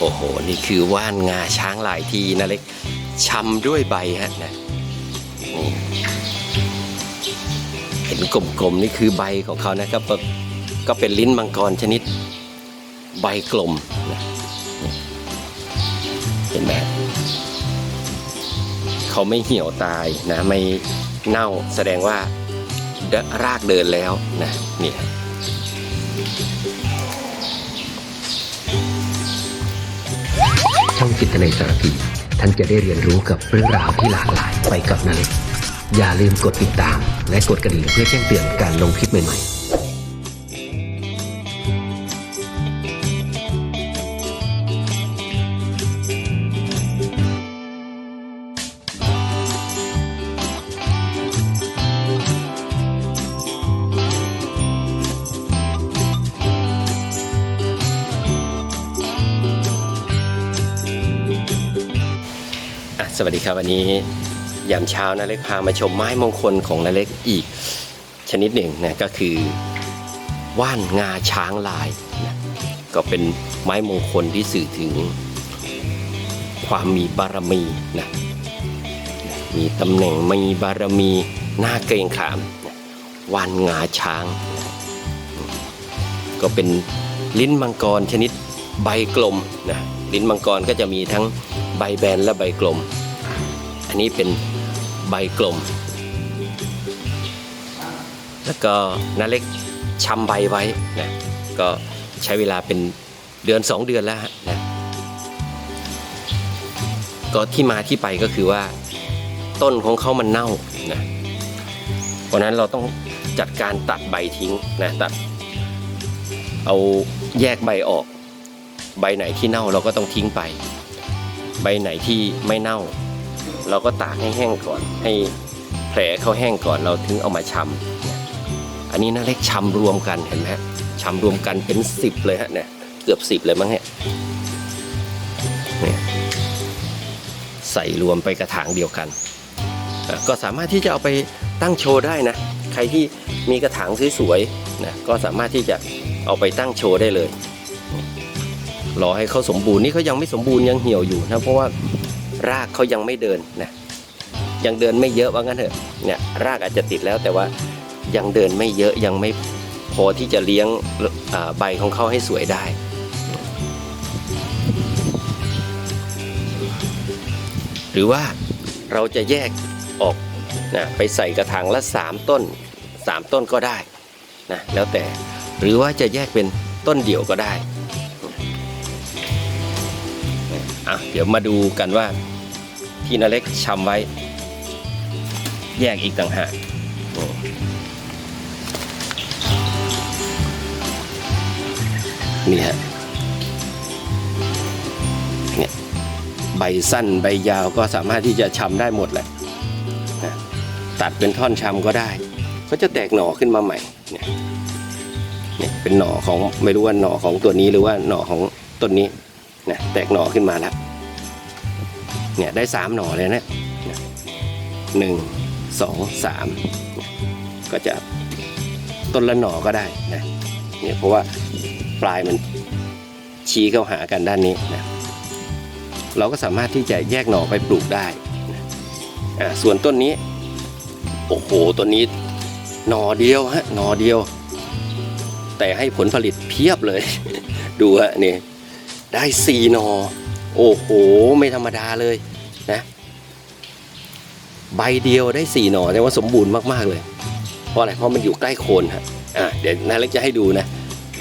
โอ้โห นี่คือว่านงาช้างหลายทีนะเล็กชำด้วยใบฮะนะนี่เห็นกลมๆนี่คือใบของเขานะครับก็ก็เป็นลิ้นมังกรชนิดใบกลมนะเห็นไหมเขาไม่เหี่ยวตายนะไม่เน่าแสดงว่ารากเดินแล้วนะนี่ จิตในสารพี ท่านจะได้เรียนรู้กับเรื่องราวที่หลากหลายไปกับนาเล็กอย่าลืมกดติดตาม และกดกระดิ่งเพื่อแจ้งเตือนการลงคลิปใหม่ๆ สวัสดีครับวันนี้ยามเช้านาเล็กพามาชมไม้มงคลของนาเล็กอีกชนิดหนึ่งนะก็คือว่านงาช้างลายนะก็เป็นไม้มงคลที่สื่อถึงความมีบารมีนะมีตำแหน่งมีบารมีหน่าเกรงขามนะว่านงาช้างนะก็เป็นลิ้นมังกรชนิดใบกลมนะลิ้นมังกรก็จะมีทั้งใบแบนและใบกลม อันนี้เป็นใบกลม แล้วก็นาเล็กชำใบไว้นะก็ใช้เวลาเป็นเดือนสองเดือนแล้วนะก็ที่มาที่ไปก็คือว่าต้นของเขามันเน่านะเพราะนั้นเราต้องจัดการตัดใบทิ้งนะตัด เอาแยกใบออก ใบไหนที่เน่าเราก็ต้องทิ้งไป ใบไหนที่ไม่เน่า เราก็ตากให้แห้งก่อน ให้แผลเขาแห้งก่อนเราถึงเอามาชำเนี่ยอันนี้นาเล็กชำรวมกันเห็นไหมฮะชำรวมกันเป็นสิบเลยฮะเนี่ยเกือบสิบเลยมั้งเนี่ยใส่รวมไปกระถางเดียวกัน ก็สามารถที่จะเอาไปตั้งโชว์ได้นะ ใครที่มีกระถางสวยๆนะก็สามารถที่จะเอาไปตั้งโชว์ได้เลยรอให้เขาสมบูรณ์นี่เขายังไม่สมบูรณ์ยังเหี่ยวอยู่นะเพราะว่า รากเขายังไม่เดินนะยังเดินไม่เยอะว่างั้นเถอะเนี่ยรากอาจจะติดแล้วแต่ว่ายังเดินไม่เยอะยังไม่พอที่จะเลี้ยงใบของเขาให้สวยได้หรือว่าเราจะแยกออกนะไปใส่กระถางละสามต้นสามต้นก็ได้นะแล้วแต่หรือว่าจะแยกเป็นต้นเดี่ยวก็ได้อะเดี๋ยวมาดูกันว่า ที่นาเล็กชำไว้ แยกอีกต่างหากนี่ฮะเนี่ยใบสั้นใบยาวก็สามารถที่จะชำได้หมดแหละนะตัดเป็นท่อนชำก็ได้ ก็จะแตกหน่อขึ้นมาใหม่เนี่ยเนี่ยเป็นหน่อของไม่รู้ว่าหน่อของตัวนี้หรือว่าหน่อของต้นนี้นะแตกหน่อขึ้นมาแล้ว เนี่ยได้สามหน่อเลยนะเนี่ยหนึ่งสองสามก็จะต้นละหน่อก็ได้นะเนี่ยเพราะว่าปลายมันชี้เข้าหากันด้านนี้นะเราก็สามารถที่จะแยกหน่อไปปลูกได้นะส่วนต้นนี้ โอ้โหต้นนี้หน่อเดียวฮะหน่อเดียว แต่ให้ผลผลิตเพียบเลย ดูฮะนี่ได้สี่หนอ โอ้โห ไม่ธรรมดาเลยนะ ใบเดียวได้สี่หนอแต่ว่าสมบูรณ์มาก ๆ เลย เพราะอะไร เพราะมันอยู่ใกล้โคนฮะอะเดี๋ยวนาเล็กจะให้ดูนะ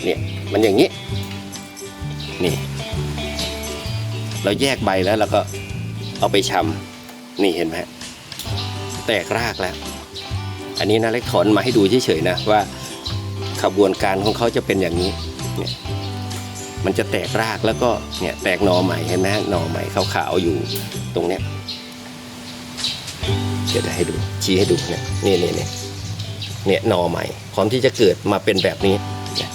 เนี่ยมันอย่างนี้ นี่ เราแยกใบแล้วเราก็เอาไปชำนี่เห็นไหมแตกรากแล้ว อันนี้นาเล็กถอนมาให้ดูเฉยๆนะว่าขบวนการของเขาจะเป็นอย่างนี้เนี่ย มันจะแตกรากแล้วก็เนี่ยแตกหน่อใหม่เห็นไหมหน่อใหม่ขาวๆอยู่ตรงเนี้ยเดี๋ยวจะให้ดูชี้ให้ดูเนี่ยนี่นี่นี่เนี่ยหน่อใหม่พร้อมที่จะเกิดมาเป็นแบบนี้เนี่ย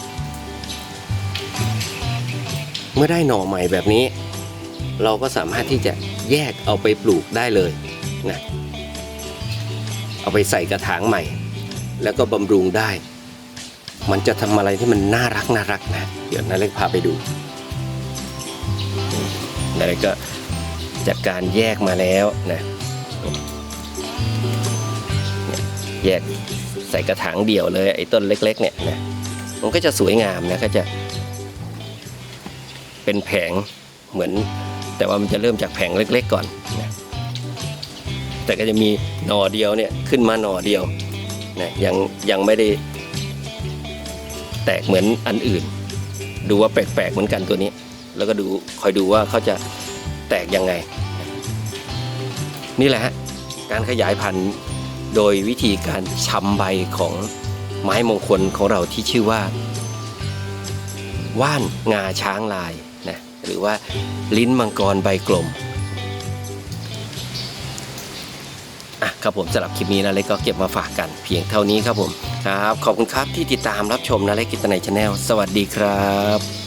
เมื่อได้หน่อใหม่แบบนี้ เราก็สามารถที่จะแยกเอาไปปลูกได้เลยนะเอาไปใส่กระถางใหม่ แล้วก็บำรุงได้ มันจะทำอะไรที่มันน่ารักน่ารักนะ เดี๋ยวนาเล็กพาไปดูนาเล็กก็จัดการแยกมาแล้วนะแยกใส่กระถางเดี่ยวเลยไอ้ต้นเล็ก ๆ เนี่ยนะมันก็จะสวยงามนะก็จะ เป็นแผงเหมือน แต่ว่ามันจะเริ่มจากแผงเล็ก ๆ ก่อนนะแต่ก็จะมีหน่อเดียวเนี่ยขึ้นมาหน่อเดียวนะยังยังไม่ได้ แตกเหมือนอันอื่น ดูว่าแปลกๆเหมือนกันตัวนี้ แล้วก็ดูคอยดูว่าเขาจะแตกยังไง นี่แหละฮะการขยายพันธุ์โดยวิธีการชำใบของไม้มงคลของเราที่ชื่อว่า ว่านงาช้างลายนะหรือว่าลิ้นมังกรใบกลมอะครับผมสำหรับคลิปนี้นะเล็กก็เก็บมาฝากกันเพียงเท่านี้ครับผม ครับ ขอบคุณครับที่ติดตามรับชมนะเล็กกิตในชาแนลสวัสดีครับ